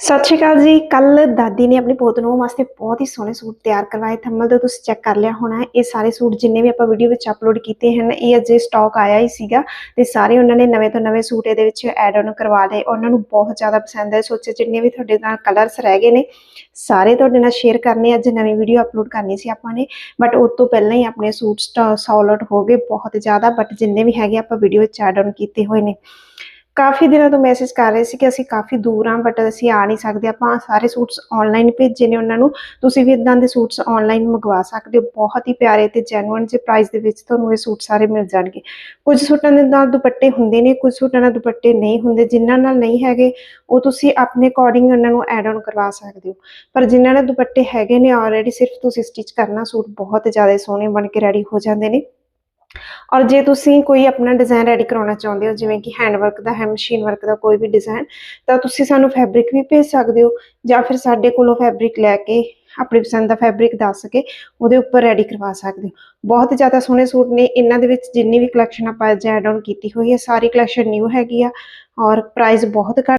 ਸਤਿ ਸ਼੍ਰੀ ਅਕਾਲ ਜੀ। ਕੱਲ ਦਾਦੀ ਨੇ ਆਪਣੀ ਪੋਤ ਨੂੰ ਵਾਸਤੇ ਬਹੁਤ ਹੀ ਸੋਹਣੇ ਸੂਟ ਤਿਆਰ ਕਰਵਾਏ। ਥੰਮਲ ਤੋਂ ਤੁਸੀਂ ਚੈੱਕ ਕਰ ਲਿਆ ਹੋਣਾ ਇਹ ਸਾਰੇ ਸੂਟ ਜਿੰਨੇ ਵੀ ਆਪਾਂ ਵੀਡੀਓ ਵਿੱਚ ਅਪਲੋਡ ਕੀਤੇ ਹਨ, ਇਹ ਅਜੇ ਸਟਾਕ ਆਇਆ ਹੀ ਸੀਗਾ ਤੇ ਸਾਰੇ ਉਹਨਾਂ ਨੇ ਨਵੇਂ ਤੋਂ ਨਵੇਂ ਸੂਟ ਇਹਦੇ ਵਿੱਚ ਐਡ ਆਨ ਕਰਵਾ ਲਏ। ਉਹਨਾਂ ਨੂੰ ਬਹੁਤ ਜ਼ਿਆਦਾ ਪਸੰਦ ਹੈ ਸੋਚੇ ਜਿੰਨੇ ਵੀ ਤੁਹਾਡੇ ਨਾਲ ਕਲਰਸ ਰਹਿ ਗਏ ਨੇ, ਸਾਰੇ ਤੁਹਾਡੇ ਨਾਲ ਸ਼ੇਅਰ ਕਰਨੇ ਅੱਜ ਨਵੀਂ ਵੀਡੀਓ ਅਪਲੋਡ ਕਰਨੀ ਸੀ ਆਪਾਂ ਨੇ। ਬਟ ਉਸ ਤੋਂ ਪਹਿਲਾਂ ਹੀ ਆਪਣੇ ਸੂਟ ਸੌਲਡ ਹੋ ਗਏ ਬਹੁਤ ਜ਼ਿਆਦਾ। ਬਟ ਜਿੰਨੇ ਵੀ ਹੈਗੇ ਆਪਾਂ ਵੀਡੀਓ ਵਿੱਚ ਐਡ ਆਨ ਕੀਤੇ ਹੋਏ ਨੇ। ਕਾਫੀ ਦਿਨਾਂ ਤੋਂ ਮੈਸੇਜ ਕਰ ਰਹੇ ਸੀ ਕਿ ਅਸੀਂ ਕਾਫੀ ਦੂਰ ਹਾਂ ਬਟ ਅਸੀਂ ਆ ਨਹੀਂ ਸਕਦੇ। ਆਪਾਂ ਸਾਰੇ ਸੂਟਸ ਆਨਲਾਈਨ ਭੇਜੇ ਨੇ ਉਹਨਾਂ ਨੂੰ। ਤੁਸੀਂ ਵੀ ਇਦਾਂ ਦੇ ਸੂਟਸ ਆਨਲਾਈਨ ਮੰਗਵਾ ਸਕਦੇ ਹੋ। ਬਹੁਤ ਹੀ ਪਿਆਰੇ ਤੇ ਜੈਨੂਇਨ ਜੇ ਪ੍ਰਾਈਸ ਦੇ ਵਿੱਚ ਤੁਹਾਨੂੰ ਇਹ ਸੂਟ ਸਾਰੇ ਮਿਲ ਜਾਣਗੇ। ਕੁਝ ਸੂਟਾਂ ਦੇ ਨਾਲ ਦੁਪੱਟੇ ਹੁੰਦੇ ਨੇ, ਕੁਝ ਸੂਟਾਂ ਨਾਲ ਦੁਪੱਟੇ ਨਹੀਂ ਹੁੰਦੇ। ਜਿਨ੍ਹਾਂ ਨਾਲ ਨਹੀਂ ਹੈਗੇ, ਉਹ ਤੁਸੀਂ ਆਪਣੇ ਅਕੋਰਡਿੰਗ ਉਹਨਾਂ ਨੂੰ ਐਡ ਆਨ ਕਰਵਾ ਸਕਦੇ ਹੋ। ਪਰ ਜਿਨ੍ਹਾਂ ਨਾਲ ਦੁਪੱਟੇ ਹੈਗੇ ਨੇ ਆਲਰੇਡੀ ਸਿਰਫ ਤੁਸੀਂ ਸਟਿਚ ਕਰਨਾ ਸੂਟ ਬਹੁਤ ਜ਼ਿਆਦਾ ਸੋਹਣੇ ਬਣ ਕੇ ਰੈਡੀ ਹੋ ਜਾਂਦੇ ਨੇ। ਔਰ ਜੇ ਤੁਸੀਂ ਕੋਈ ਆਪਣਾ ਡਿਜ਼ਾਈਨ ਰੈਡੀ ਕਰਾਉਣਾ ਚਾਹੁੰਦੇ ਹੋ, ਜਿਵੇਂ ਕਿ ਹੈਂਡ ਵਰਕ ਦਾ ਹੈ ਮਸ਼ੀਨ ਵਰਕ ਦਾ ਕੋਈ ਵੀ ਡਿਜ਼ਾਈਨ ਤਾਂ ਤੁਸੀਂ ਸਾਨੂੰ ਫੈਬਰਿਕ ਵੀ ਭੇਜ ਸਕਦੇ ਹੋ ਜਾਂ ਫਿਰ ਸਾਡੇ ਕੋਲੋਂ ਫੈਬਰਿਕ ਲੈ ਕੇ, ਆਪਣੀ ਪਸੰਦ ਦਾ ਫੈਬਰਿਕ ਦੱਸ ਕੇ ਉਹਦੇ ਉੱਪਰ ਰੈਡੀ ਕਰਵਾ ਸਕਦੇ ਹੋ। ਬਹੁਤ ਜ਼ਿਆਦਾ ਸੋਹਣੇ ਸੂਟ ਨੇ, ਇਹਨਾਂ ਦੇ ਵਿੱਚ ਜਿੰਨੀ ਵੀ ਕਲੈਕਸ਼ਨ ਆਪਾਂ ਅੱਜ ਐਡ ਆਨ ਕੀਤੀ ਹੋਈ ਹੈ, ਸਾਰੀ ਕਲੈਕਸ਼ਨ ਨਿਊ ਹੈਗੀ ਆ ਔਰ ਪ੍ਰਾਈਸ ਬਹੁਤ ਘੱਟ